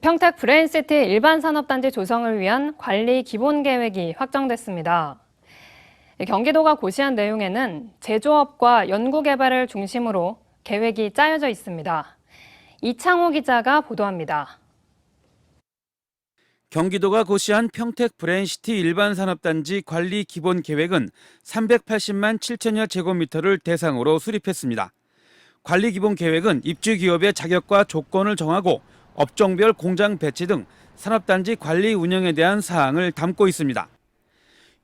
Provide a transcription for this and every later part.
평택 브레인시티 일반 산업단지 조성을 위한 관리 기본 계획이 확정됐습니다. 경기도가 고시한 내용에는 제조업과 연구개발을 중심으로 계획이 짜여져 있습니다. 이창호 기자가 보도합니다. 경기도가 고시한 평택 브레인시티 일반 산업단지 관리 기본 계획은 380만 7천여 제곱미터를 대상으로 수립했습니다. 관리 기본 계획은 입주 기업의 자격과 조건을 정하고 업종별 공장 배치 등 산업단지 관리 운영에 대한 사항을 담고 있습니다.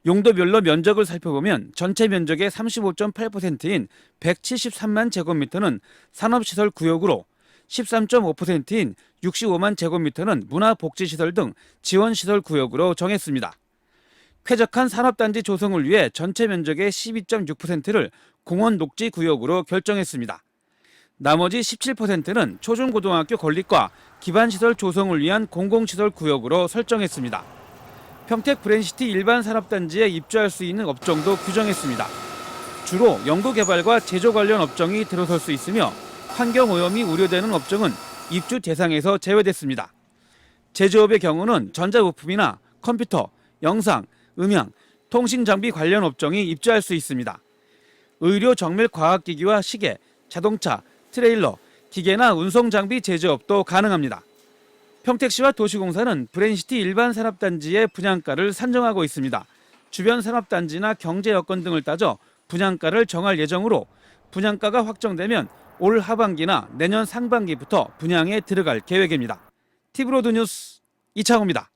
용도별로 면적을 살펴보면 전체 면적의 35.8%인 173만 제곱미터는 산업시설 구역으로 13.5%인 65만 제곱미터는 문화복지시설 등 지원시설 구역으로 정했습니다. 쾌적한 산업단지 조성을 위해 전체 면적의 12.6%를 공원 녹지 구역으로 결정했습니다. 나머지 17%는 초중고등학교 건립과 기반시설 조성을 위한 공공시설 구역으로 설정했습니다. 평택 브랜시티 일반 산업단지에 입주할 수 있는 업종도 규정했습니다. 주로 연구개발과 제조 관련 업종이 들어설 수 있으며 환경오염이 우려되는 업종은 입주 대상에서 제외됐습니다. 제조업의 경우는 전자부품이나 컴퓨터, 영상, 음향, 통신장비 관련 업종이 입주할 수 있습니다. 의료 정밀 과학기기와 시계, 자동차, 트레일러, 기계나 운송 장비 제조업도 가능합니다. 평택시와 도시공사는 브랜시티 일반 산업단지의 분양가를 산정하고 있습니다. 주변 산업단지나 경제 여건 등을 따져 분양가를 정할 예정으로 분양가가 확정되면 올 하반기나 내년 상반기부터 분양에 들어갈 계획입니다. 티브로드 뉴스 이창호입니다.